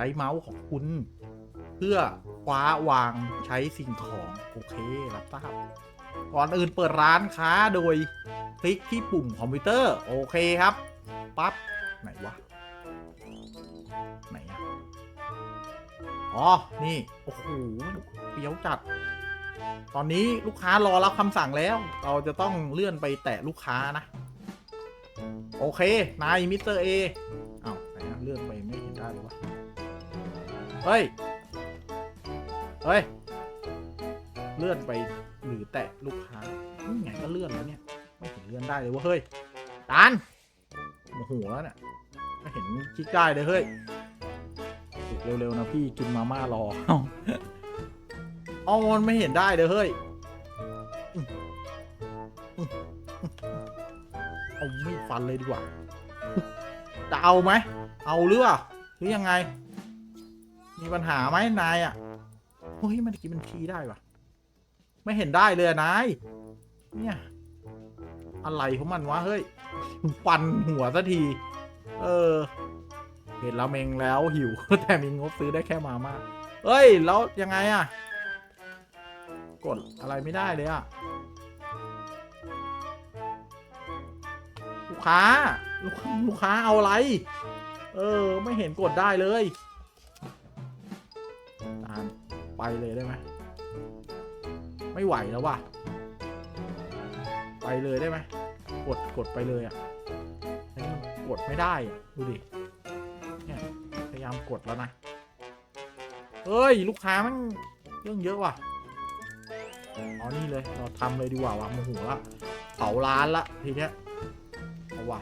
ช้เมาส์ของคุณ เพื่อคว้าวางใช้สิ่งของ โอเครับทราบก่อนอื่นเปิดร้านค้าโดยคลิกที่ปุ่มคอมพิวเตอร์ โอเคครับ ปั๊บ ไหนวะ ไหนอะอ๋อ นี่ โอ้โหเปียวจัด ตอนนี้ลูกค้ารอรับคำสั่งแล้ว เราจะต้องเลื่อนไปแตะลูกค้านะ โอเค นายมิสเตอร์เออ้าวไหนเลื่อนไปไม่ เฮ้ย เฮ้ย เลื่อนไปหรือแตะลูกค้านี่ไงก็เลื่อนแล้วเนี่ย ไม่เห็นเลื่อนได้เลยเว่าเฮ้ยตานโมโหแล้วเนี่ยไม่เห็นคลิกได้เลยเฮ้ยปลุกเร็วๆนะพี่กินมาม่ารอเอามันไม่เห็นได้เลยเฮ้ยอื้ออื้อเอามีดฟันเลยดีกว่า จะเอาไหม เอาหรือเปล่าหรือยังไง มีปัญหาไหมนายอะเฮ้ยมันกี้มันชี้ได้ปะไม่เห็นได้เลยนาย เนี่ย อะไรของมันวะ เฮ้ยฟันหัวสักที เออ เห็นราเมงแล้วหิว แต่มีงบซื้อได้แค่มาม่าเฮ้ย แล้วยังไงอะกดอะไรไม่ได้เลยอะลูกค้า ลูกค้าเอาอะไร เออ ไม่เห็นกดได้เลย ไปเลยได้ไหมไม่ไหวแล้วว่ะ ไปเลยได้ไหมกดกดไปเลยอะมันกดไม่ได้อะดูดิเนี่ยพยายามกดแล้วนะเฮ้ย ลูกค้ามันเรื่องเยอะว่ะอ๋อนี่เลยเราทำเลยดีกว่าว่ะโมโหละเผาร้านละทีเนี้ยเอาว่ะ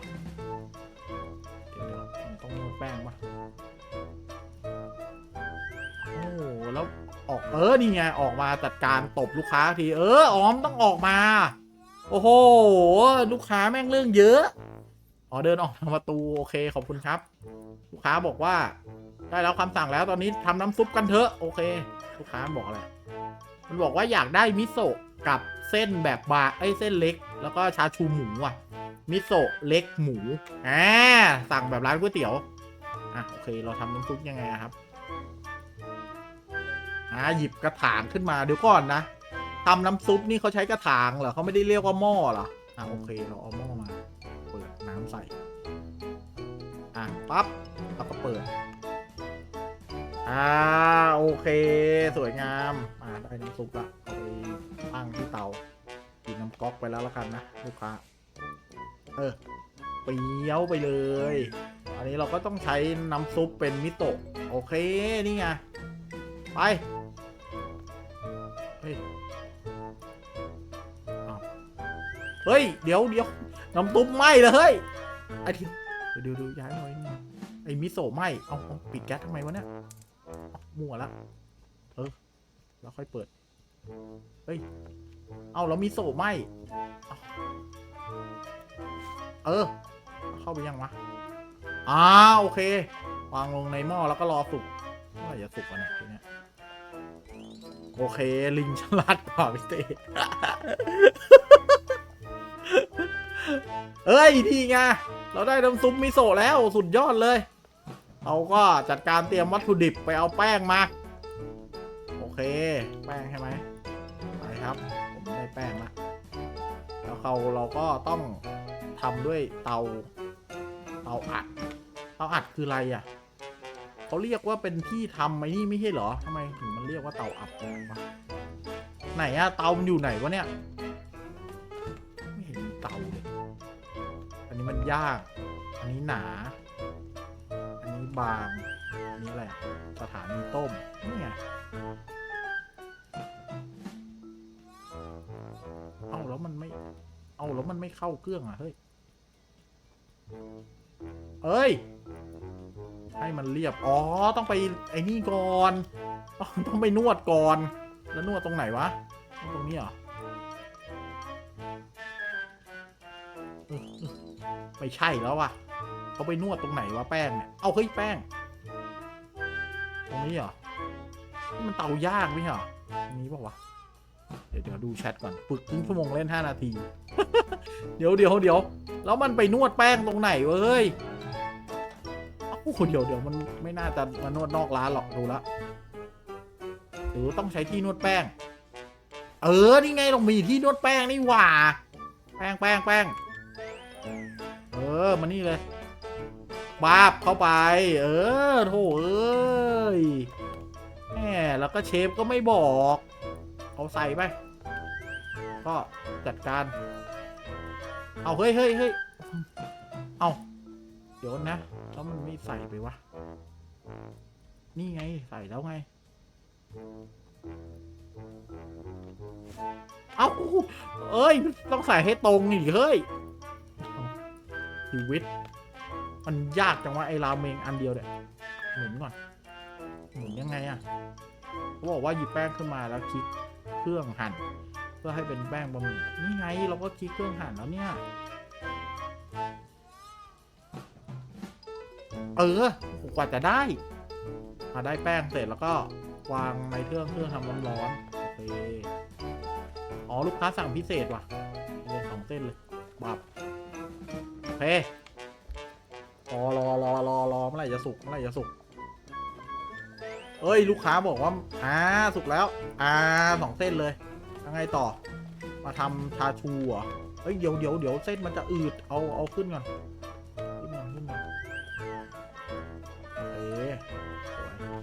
เออนี่ไงออกมาจัดการตบลูกค้าทีเออออมต้องออกมา โอ้โหลูกค้าแม่งเรื่องเยอะอ๋อเดินออกทางประตูโอเคขอบคุณครับ ลูกค้าบอกว่า ได้แล้วคำสั่งแล้วตอนนี้ทำน้ำซุปกันเถอะโอเค ลูกค้าบอกอะไรมันบอกว่าอยากได้มิโซะกับเส้นแบบบาไอ้ยเส้นเล็ก แล้วก็ชาชูหมูอะมิโซะเล็กหมูอ่าสั่งแบบร้านก๋วยเตี๋ยวอะโอเค เราทำน้ำซุปยังไงอะครับอ่าหยิบกระถางขึ้นมาเดี๋ยวก่อนนะทำน้ำซุปนี่เขาใช้กระถางเหรอเขาไม่ได้เรียกว่าหม้อเหรออ่าโอเคเราเอาหม้อมา เปิดน้ำใส่อะปั๊บเราก็เปิดอ่าโอเค สวยงามอ่าได้น้ำซุปละเอาไปตั้งที่เตากินน้ำก๊อกไปแล้วละกันนะลูกค้าเออเปรี้ยวไปเลย อันนี้เราก็ต้องใช้น้ำซุปเป็นมิโตะโอเค นี่ไง ไป เฮ้ย เดี๋ยวเดี๋ยวน้ำซุปไหมเลยเฮ้ยไอ้ทีเดี๋ยวเดี๋ยวดี๋ยวย้ายหน่อยนี่ไอ้มิโซะไหมเอาเอาปิดแก๊สทำไมวะเนี่ยมั่วละเออแล้วค่อยเปิด เฮ้ย เอาแล้วมิโซะไหมเออ เข้าไปยังวะอ่าโอเควางลงในหม้อแล้วก็รอสุกเมื่อไหร่จะสุกวะเนี่ยทีเนี้ยโอเค ลิงฉลาดกว่าพี่เต้ เอ้ยดีไงเราได้น้ำซุปมิโซะแล้วสุดยอดเลย เราก็จัดการเตรียมวัตถุดิบไปเอาแป้งมา โอเค แป้งใช่ไหมไปครับผมได้แป้งละแล้วเราเราก็ต้องทำด้วยเตาเตาอัดเตาอัดคืออะไรอะเขาเรียกว่าเป็นที่ทำไอ้นี่ไม่ใช่เหรอทำไมถึงมันเรียกว่าเตาอัดวะไหนอะเตามันอยู่ไหนวะเนี่ย ยาก อันนี้หนา อันนี้บาง อันนี้อะไรสถานีต้ม นี่ไงเอ้าแล้วมันไม่ เอ้าแล้วมันไม่เข้าเครื่องอะเฮ้ย เอ้ย ให้มันเรียบ อ๋อ ต้องไปไอ้นี่ก่อนอ๋อต้องไปนวดก่อน แล้วนวดตรงไหนวะ ตรงนี้เหรอเออเออ ไม่ใช่แล้ววะเขาไปนวดตรงไหนวะแป้งเนี่ยเอาเฮ้ยแป้ง ตรงนี้เหรอนี่มันเตายากไม่เหรอนี้ป่าวะเดี๋ยวเดี๋ยวดูแชทก่อนฝึกครึ่งชั่วโมงเล่น 5 นาที เดี๋ยวเดี๋ยวเดี๋ยวแล้วมันไปนวดแป้งตรงไหนวะเฮ้ยโอ้โหเดี๋ยวเดี๋ยวมันไม่น่าจะมานวดนอกร้านหรอกดูละหรือต้องใช้ที่นวดแป้ง เออ นี่ไงเรามีที่นวดแป้งนี่หว่า แป้งแป้งแป้ง ออมานี่เลยบาบเข้าไป เออโถเอ้ยแหมแล้วก็เชฟก็ไม่บอก เอาใส่ไป ก็จัดการ เอาเฮ้ยเฮ้ยเฮ้ยเอาเดี๋ยวนะแล้วมันไม่ใส่ไปวะ นี่ไงใส่แล้วไง เอาเอ้ย ต้องใส่ให้ตรงนี่เฮ้ย ชีวิต มันยากจังวะไอ้ราเมงอันเดียวเนี่ยหมุนก่อนหมุนยังไงอะเขาบอกว่าหยิบแป้งขึ้นมาแล้วคลิกเครื่องหั่น เพื่อให้เป็นแป้งบะหมี่นี่ไงเราก็คลิกเครื่องหั่นแล้วเนี่ยเออกว่าจะได้มาได้แป้งเสร็จแล้วก็วางในเครื่องเครื่องทำร้อนๆโอเคอ๋อลูกค้าสั่งพิเศษว่ะเลยสองเส้นเลยบับ เครอรอรอรอรอเมื่อไหร่จะสุกเมื่อไหร่จะสุกเอ้ย ลูกค้าบอกว่าอ่าสุกแล้ว อ่าสองเส้นเลยยังไงต่อ มาทำชาชูเหรอเฮ้ยเดี๋ยวเดี๋ยวเดี๋ยวเส้นมันจะอืดเอาเอาขึ้นก่อนขึ้นก่อนขึ้นก่อนโอเคสวย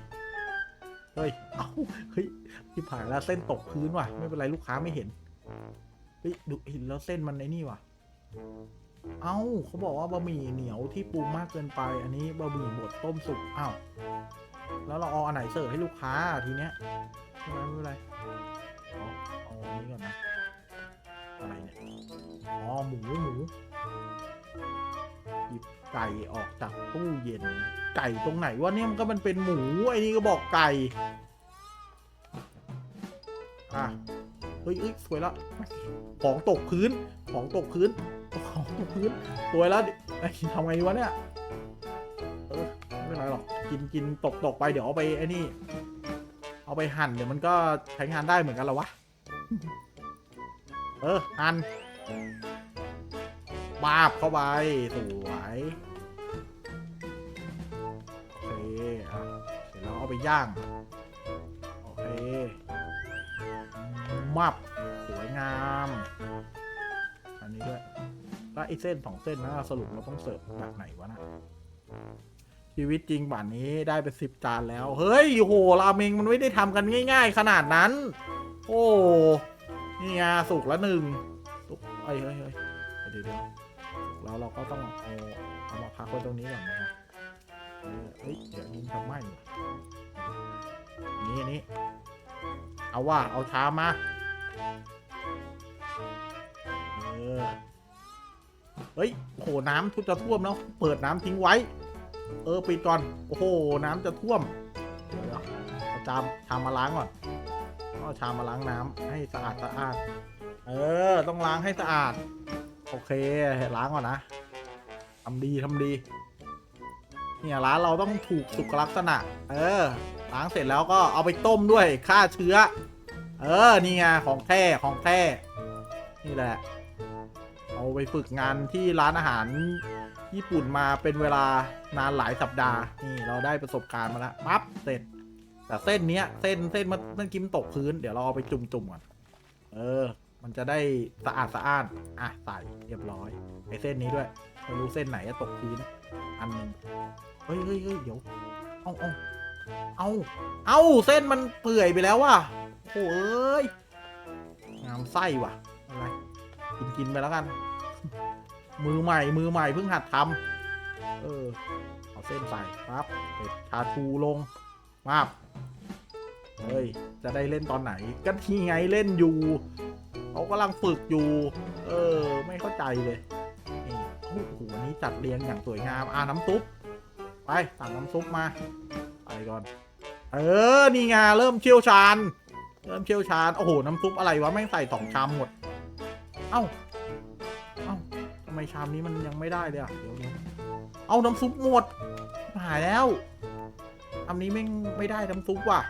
เฮ้ยเอ้าเฮ้ยที่ผ่านแล้วเส้นตกพื้นว่ะ ไม่เป็นไรลูกค้าไม่เห็นเฮ้ยดูเห็นแล้วเส้นมันในนี่ว่ะ เอ้าเขาบอกว่าบะหมี่เหนียวที่ปรุงมากเกินไป อันนี้บะหมี่บดต้มสุกอ้าวแล้วเราเอาอันไหนเสิร์ฟให้ลูกค้าทีเนี้ยไม่เป็นไรไม่เป็นไรเอาเอาอันนี้ก่อนนะอะไรเนี่ยอ๋อหมูหมูหยิบไก่ออกจากตู้เย็น ไก่ตรงไหนวะเนี่ยมันก็มันเป็นหมูไอ้นี่ก็บอกไก่อะ เฮ้ยเอ้ยสวยแล้วของตกพื้น ของตกพื้น ของตกพื้น สวยแล้วไอ้ทำไงวะเนี่ย เออ ไม่เป็นไรหรอก กินกินตกตกไป เดี๋ยวเอาไปไอ้นี่ เอาไปหั่นเดี๋ยวมันก็ใช้งานได้เหมือนกันเหรอวะ เออ หั่นบาบเข้าไป สวยโอเคอะเสร็จแล้วเอาไปย่าง โอเค มับสวยงาม อันนี้ด้วย แล้วไอ้เส้นสองเส้นนะสรุปเราต้องเสิร์ฟแบบไหนวะนะชีวิตจริงป่านนี้ได้ไปสิบจานแล้ว เฮ้ยโหราเมงมันไม่ได้ทำกันง่าย ๆ ขนาดนั้น โอ้นี่ไงสุกแล้วหนึ่งสุกเฮ้ยเฮ้ยเฮ้ยเดี๋ยวเดี๋ยวแล้วเราก็ต้องเอาเอามาพักไว้ตรงนี้ก่อนนะครับเฮ้ยเดี๋ยวยิงทำไหมว่ะนี่นี่เอาว่าเอาชามมา เออเฮ้ยโอ้โหน้ำทุจะท่วมแล้ว เปิดน้ำทิ้งไว้ เออปิดก่อน โอ้โห น้ำจะท่วมเดี๋ยวเดี๋ยวเอาจามชามมาล้างก่อนเอาชามมาล้างน้ำให้สะอาดสะอาด เออ ต้องล้างให้สะอาด โอเค ล้างก่อนนะทำดีทำดี เนี่ยร้านเราต้องถูกสุขลักษณะ เออ ล้างเสร็จแล้วก็เอาไปต้มด้วยฆ่าเชื้อ เออ นี่ไง ของแท้ ของแท้ นี่แหละ เอาไปฝึกงานที่ร้านอาหารญี่ปุ่นมาเป็นเวลานานหลายสัปดาห์ นี่เราได้ประสบการณ์มาแล้วปั๊บ เสร็จ แต่เส้นเนี้ย เส้น เส้นมันมันกิมตกพื้น เดี๋ยวเราเอาไปจุ่มๆก่อน เออ มันจะได้สะอาดสะอ้าน อะ ใส่เรียบร้อย ไอ้เส้นนี้ด้วยไม่รู้เส้นไหนจะตกพื้น อันหนึ่งเฮ้ยเฮ้ยเฮ้ยเดี๋ยวเอาเอา เอาเอาเส้นมันเปื่อยไปแล้วว่ะโอ้เอ้ยงามไส้ว่ะอะไรกินกินไปแล้วกัน มือใหม่มือใหม่เพิ่งหัดทำเออเอาเส้นใส่ปั๊บเผ็ดชาชูลงมาบเฮ้ยจะได้เล่นตอนไหนก็ที่ไงเล่นอยู่เขากำลังฝึกอยู่ เออ ไม่เข้าใจเลยนี่โอ้โหวันนี้จัดเรียงอย่างสวยงาม อ่าน้ำซุป ไปสั่งน้ำซุปมา ไปก่อน เออ นี่ไงเริ่มเชี่ยวชาญ เริ่มเชี่ยวชาญ โอ้โห น้ำซุปอะไรวะ แม่งใส่สองชามหมด เอ้า เอ้าทำไมชามนี้มันยังไม่ได้เลยอะ เดี๋ยวเดี๋ยวเอาน้ำซุปหมด หายแล้ว อันนี้แม่งไม่ได้น้ำซุปว่ะ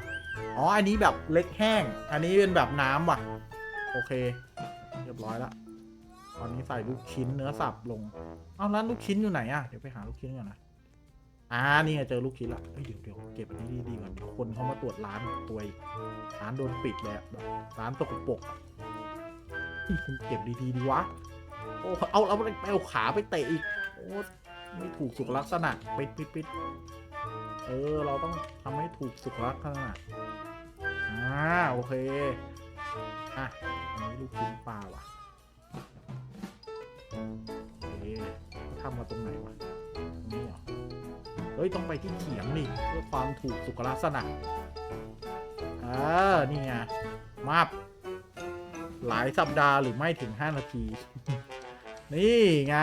อ๋อ อันนี้แบบเล็กแห้ง อันนี้เป็นแบบน้ำว่ะ โอเค เรียบร้อยละตอนนี้ใส่ลูกชิ้นเนื้อสับลง เอาแล้วลูกชิ้นอยู่ไหนอะ เดี๋ยวไปหาลูกชิ้นก่อนนะ อ่านี่ไงเจอลูกชิ้นละเฮ้ยเดี๋ยวเดี๋ยวเก็บอันนี้ดีๆก่อนเดี๋ยวคนเขามาตรวจร้านตัวอีกร้านโดนปิดเลยอะแบบร้านตกปกอะนี่คุณเก็บดีๆดีวะโอ้เอาเอาเอาเอาขาไปเตะอีกโอ้ไม่ถูกสุขลักษณะปิดปิดปิดเออ เราต้องทำให้ถูกสุขลักษณะอ่าโอเค อะอันนี้ลูกชิ้นปลาว่ะโอเคเขาทำมาตรงไหนวะ เฮ้ยต้องไปที่เขียงนี่เพื่อความถูกสุขลักษณะเออนี่ไงมาบหลายสัปดาห์หรือไม่ถึง 5 นาที นี่ไง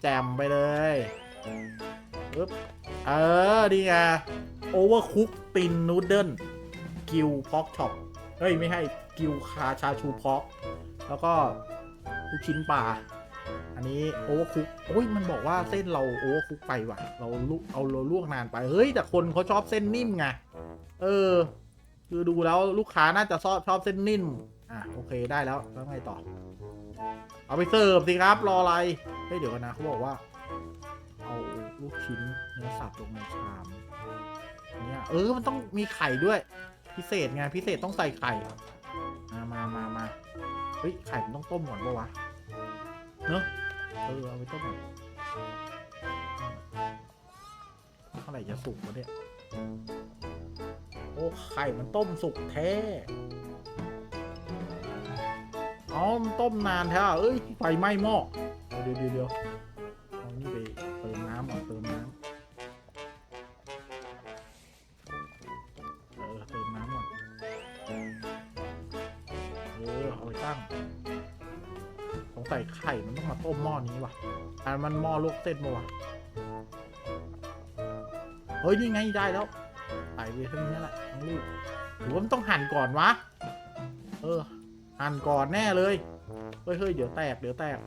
แจมไปเลยปึ๊บเออนี่ไงโอเวอร์คุกตินนูดเดิลกิวพ็อกช็อปเฮ้ย ไม่ให้กิวคาชาชูพ็อก แล้วก็ลูกชิ้นปลา นนี้โอเวอร์คุกโอ้ยมันบอกว่าเส้นเราโอเวอร์คุกไปว่ะ เราลุกเอาเราลวกนานไป เฮ้ย แต่คนเขาชอบเส้นนิ่มไง เออ คือดูแล้วลูกค้าน่าจะชอบชอบเส้นนิ่ม อะโอเคได้แล้ว แล้วไงต่อ เอาไปเสิร์ฟสิครับ รออะไร เฮ้ยเดี๋ยวกันนะเขาบอกว่า เอาลูกชิ้นเนื้อสับลงในชามเนี่ยเออมันต้องมีไข่ด้วย พิเศษไงพิเศษต้องใส่ไข่มามามามาเฮ้ยไข่มันต้องต้มก่อนปะวะเนอะ เออเอาไปต้มอนเท่าไหร่จะสุกวะเนี่ย โอ้ ไข่มันต้มสุกแท้อ๋อมันต้มนานแท้เอ้ย ไฟไหม้หม้อ เดี๋ยวเดี๋ยวเดี๋ยว ลกเส้นมาวะเฮ้ย นี่ไงได้แล้วไปทั้งนี้แหละทั้งลูกหรือว่ามันต้องหั่นก่อนวะ เออ หั่นก่อนแน่เลย เฮ้ยเฮ้ยเดี๋ยวแตก เดี๋ยวแตก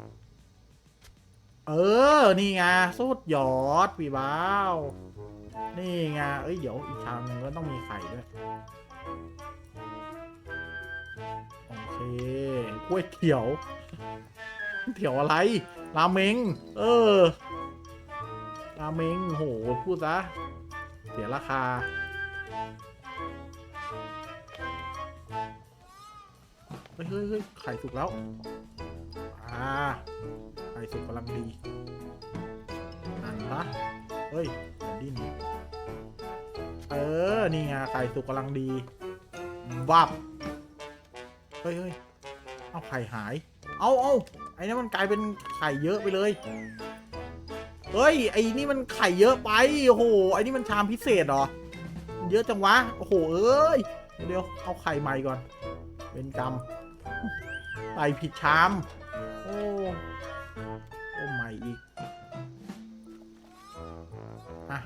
เออ นี่ไงสุดยอดพี่บ้าว นี่ไง เอ้ย เดี๋ยวอีกชามหนึงก็ต้องมีไข่ด้วย โอเคก๋วยเตี๋ยว เตี๋ยวอะไร ราเมง เออ ราเมงโห พูดซะ เสียราคา เฮ้ยเฮ้ยไข่สุกแล้ว อ่า ไข่สุกกำลังดีอ่นปะเฮ้ยอย่าดิ้นเออ นี่ไงไข่สุกกำลังดีวับ เฮ้ยเฮ้ย เอาไข่หาย เอาเอาไอ้นั่นมันกลายเป็นไข่เยอะไปเลย เฮ้ย ไอ้นี่มันไข่เยอะไป โอ้โห ไอ้นี่มันชามพิเศษเหรอ เยอะจังวะ โอ้โห เอ้ย เดี๋ยว เอาไข่ใหม่ก่อน เป็นกรรมใส่ผิดชาม โอ้ โอ้ใหม่อีกอะ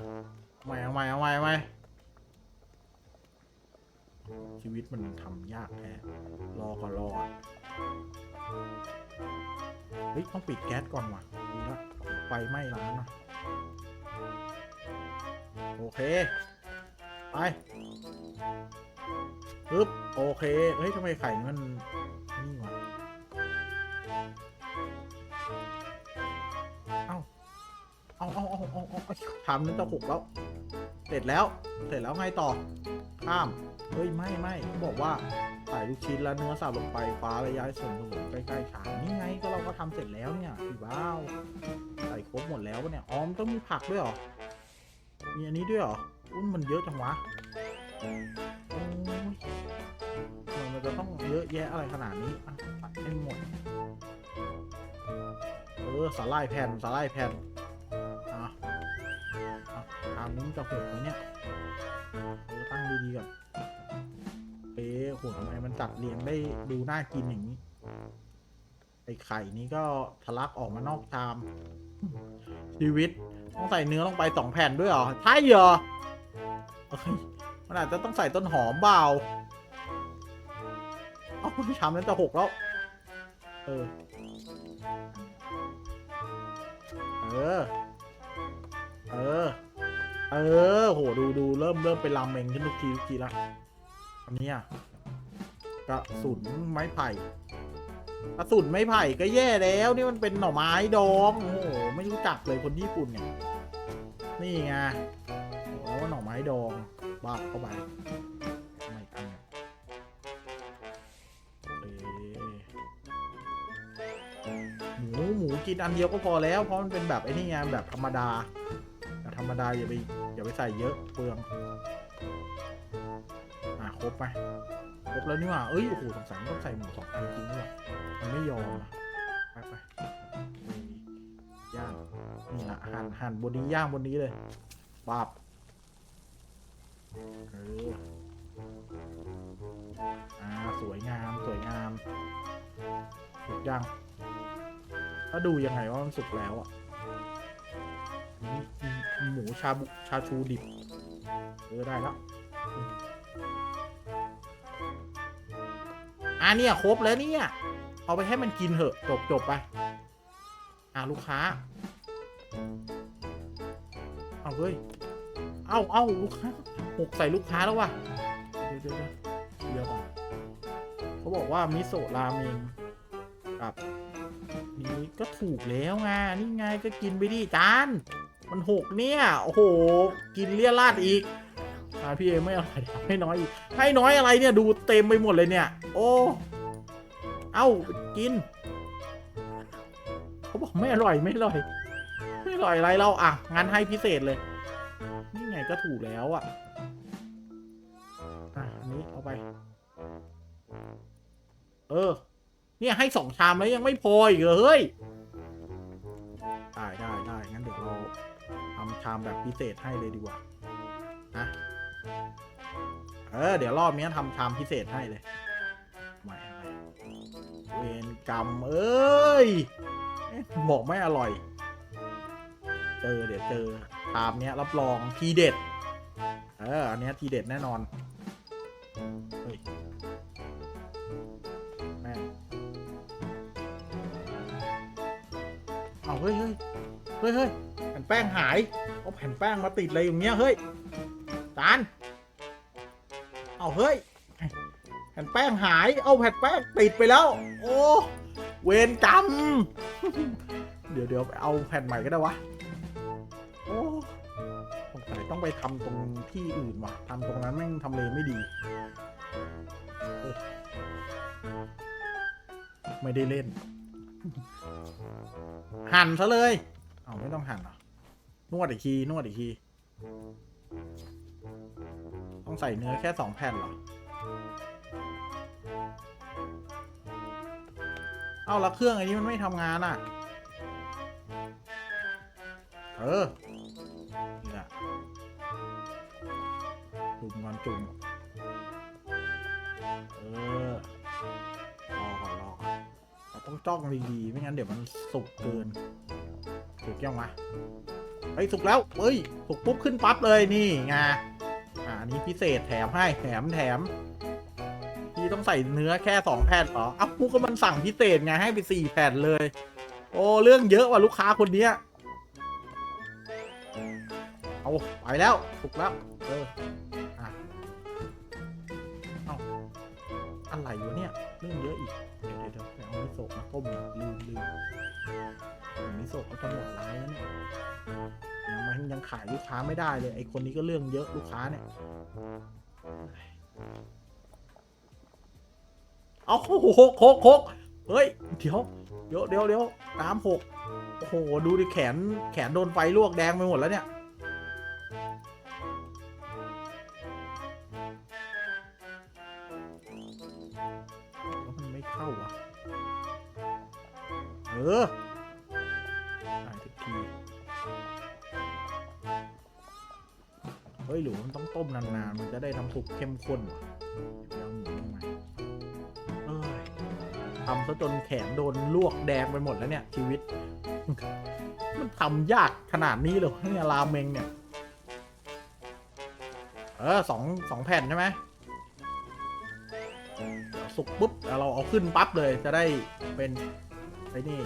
ใหม่เอาใหม่เอาใหม่เอาใหม่ชีวิตมันทำยากแท้รอก่อนรอก่อน เฮ้ย ต้องปิดแก๊สก่อนว่ะดีละไฟไหม้ร้านนะโอเค ไปปึ๊บโอเค เฮ้ยทำไมไข่มัน นี่วะเอ้า เอาเอาเอาเอาเอาเอาทำนั่นจะหกแล้ว เสร็จแล้ว เสร็จแล้วไงต่อ ข้าม เฮ้ย ไม่ไม่เขาบอกว่า ใส่ลูกชิ้นและเนื้อสับลงไปฟ้าระยะส่วนผสมใกล้ๆชามนี่ไงก็เราก็ทำเสร็จแล้วเนี่ยพี่บ้าวใส่ครบหมดแล้วเนี่ยอ๋อมต้องมีผักด้วยหรอมีอันนี้ด้วยหรออุ้นมันเยอะจังวะโอ้ยมันจะต้องเยอะแยะอะไรขนาดนี้อะให้หมดเออสาลายแผ่นสาลายแผ่นอะอะชามนี้นจะหกไหมเนี่ยเออตั้งดีๆก่อน โหทำไมมันจัดเรียงได้ดูน่ากินอย่างนี้ ไอ้ไข่นี้ก็ทะลักออกมานอกชาม ชีวิต ต้องใส่เนื้อลงไปสองแผ่นด้วยเหรอ ใช่เหรอเฮ้ยมันอาจจะต้องใส่ต้นหอมเปล่าเอ้าชามนั้นจะหกแล้ว เออ เออ เออ เออ โห ดูดูเริ่มเริ่มเป็นรามเมงขึ้นทุกทีทุกทีละ อันเนี้ยกระสุนไม้ไผ่กระสุนไม้ไผ่ก็แย่แล้วนี่มันเป็นหน่อไม้ดองโอ้โหไม่รู้จักเลยคนญี่ปุ่นเนี่ยนี่ไงแล้วว่าหน่อไม้ดองบ้าเข้าไปไม่อันเนี่ยหมูหมูกินอันเดียวก็พอแล้ว เพราะมันเป็นแบบไอ้นี่ไงแบบธรรมดาแบบธรรมดาอย่าไปอย่าไปใส่เยอะเปลือง ครบไหมครบแล้วนี่ว่าเอ้ย โอ้โหสงสัยต้องใส่หมูสองอันจริงด้วยมันไม่ยอมอะไปไปย่างนี่ละหั่นหั่นบนนี้ย่างบนนี้เลยบาบเอออ่าสวยงามสวยงามสุกย่างก็ดูยังไงว่ามันสุกแล้วอะหมูชาบุชาชูดิบเออได้แล้ว อะเนี่ยครบแล้วเนี่ย เอาไปให้มันกินเถอะ จบจบไป อะลูกค้า เอาเฮ้ย เอาเอาลูกค้าหกใส่ลูกค้าแล้ววะเดี๋ยวเดี๋ยวเดี๋ยวเดี๋ยวก่อนเขาบอกว่ามิโซะราเมงกับนี่ก็ถูกแล้วไงนี่ไงก็กินไปดิจานมันหกเนี่ย โอ้โห กินเลี่ยราดอีกอ่าพี่เอไม่อร่อยให้น้อยอีก ให้น้อยอะไรเนี่ยดูเต็มไปหมดเลยเนี่ย โอ้ เอ้ากิน เขาบอกไม่อร่อยไม่อร่อย ไม่อร่อยอะไรเราอะ งั้นให้พิเศษเลย นี่ไงก็ถูกแล้วอะ อะอันนี้เอาไป เออ เนี่ยให้สองชามแล้วยังไม่พออีกเหรอเฮ้ย ได้ได้ได้งั้นเดี๋ยวเราทำชามแบบพิเศษให้เลยดีกว่านะ เออ เดี๋ยวรอบนี้ทำชามพิเศษให้เลยไม่ไม่เวรกรรมเอ้ย บอกไม่อร่อย เจอเดี๋ยวเจอชามเนี้ยรับรองทีเด็ด เออ อันนี้ทีเด็ดแน่นอน เฮ้ยแม่เอาเฮ้ยเฮ้ยเฮ้ยเฮ้ยแผ่นแป้งหายเอาแผ่นแป้งมาติดอะไรอย่างเงี้ยเฮ้ยจาน เอาเฮ้ย แผ่นแป้งหาย เอาแผ่นแป้งติดไปแล้ว โอ้ เวรกรรม เดี๋ยวเดี๋ยวเอาแผ่นใหม่ก็ได้วะ โอ้สงสัยต้องไปทำตรงที่อื่นว่ะทำตรงนั้นแม่งทำเลไม่ดี ไม่ได้เล่น หั่นซะเลย เอาไม่ต้องหั่นหรอนวดอีกที นวดอีกที ต้องใส่เนื้อแค่สองแผ่นเหรอ เอาแล้วเครื่องอันนี้มันไม่ทำงานอะ เออ นี่แหละจุ่มก่อนจุ่มเออรอก่อนรอก่อนเราต้องจ้องดีๆ ไม่งั้นเดี๋ยวมันสุกเกิน สุกยังวะเฮ้ยสุกแล้ว เฮ้ย สุกปุ๊บขึ้นปั๊บเลยนี่ไงาอันนี้พิเศษแถมให้แถมแถมพี่ต้องใส่เนื้อแค่สองแผ่นเหรออ้าวกูก็มันสั่งพิเศษไงให้ไปสี่แผ่นเลย โอ้เรื่องเยอะว่ะลูกค้าคนเนี้ยเอาไปแล้วถูกแล้วเอออะเอาอะไรวะเนี่ยเรื่องเยอะอีกเดี๋ยวเดี๋ยวเดี๋ยวไปเอามิโซะมาต้มลืมลืมเดี๋ยวมิโซะเขาจะหมดร้านแล้วเนี่ย ยังมันยังขายลูกค้าไม่ได้เลยไอคนนี้ก็เรื่องเยอะลูกค้าเนี่ยเอาโอ้โหหกหกหกเฮ้ยเดี๋ยวเดี๋ยวเดี๋ยวเดี๋ยวน้ำหกโอ้โหดูดิแขนแขนโดนไฟลวกแดงไปหมดแล้วเนี่ย ซุปเข้มข้นว่ะเดี๋ยวเอาหมูลงมาเอ้ยทำซะจนแขนโดนลวกแดงไปหมดแล้วเนี่ย ชีวิต มันทำยากขนาดนี้เลยเนี่ยราเมงเนี่ย เออสองสองแผ่นใช่ไหมเดี๋ยวสุกปุ๊บแล้วเราเอาขึ้นปั๊บเลยจะได้เป็นไอ้นี่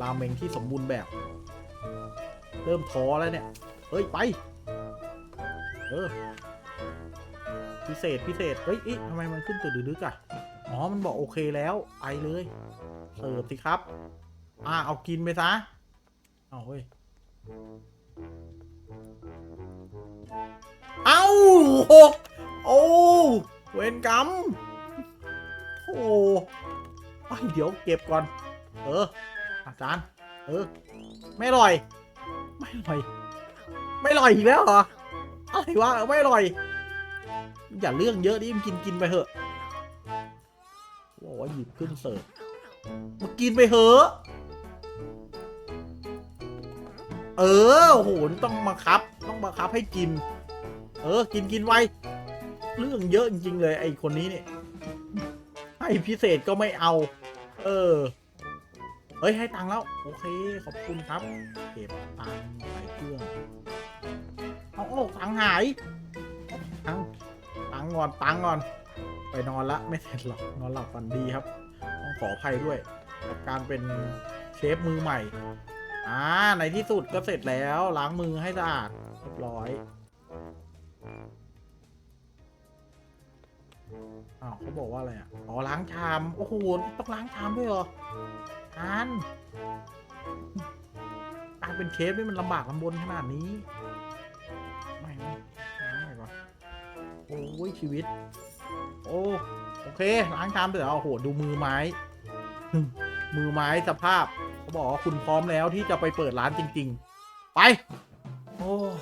ราเมงที่สมบูรณ์แบบ เริ่มท้อแล้วเนี่ย เฮ้ย ไป เออ พิเศษพิเศษเฮ้ยเอ๊ะทำไมมันขึ้นตื่นดึกๆอะอ๋อมันบอกโอเคแล้วไปเลยเสิร์ฟสิครับ อ่าเอากินไปซะเอาเฮ้ยเอาหกโอ้เวรกรรมโอ้ไอยเดี๋ยวเก็บก่อน เออ อาจารย์ เออ ไม่อร่อย ไม่อร่อย ไม่อร่อยอีกแล้วเหรอ อะไรวะ ไม่อร่อย อย่าเรื่องเยอะดิมกินกินไปเถอะบอกว่าหยิบขึ้นเสิร์ฟมากินไปเถอะเออโหนี่ต้องมาคับ ต้องมาคับให้กิน เออ กินกินไวเรื่องเยอะจริง ๆ เลยไอ้คนนี้เนี่ยให้พิเศษก็ไม่เอา เออ เฮ้ยให้ตังค์แล้ว โอเค ขอบคุณครับ เก็บตังค์ใส่เครื่อง เอาโอ้ตังค์หาย งก่อนตังก่อน ไปนอนละไม่เสร็จหรอกนอนหลับฝันดีครับ ต้องขออภัยด้วยกับการเป็นเชฟมือใหม่ อ่าในที่สุดก็เสร็จแล้วล้างมือให้สะอาดเรียบร้อยอ้าวเขาบอกว่าอะไรอะอ๋อล้างชามโอ้โหต้องล้างชามด้วยเหรอทานการเป็นเชฟนี่มันลำบากลำบนขนาดนี้ โอ้ยชีวิต โอ้โอเคล้างชามเสร็จแล้วโอ้โหดูมือไม้ มือไม้สภาพเขาบอกว่าคุณพร้อมแล้วที่จะไปเปิดร้านจริง ๆ ไป โอ้ย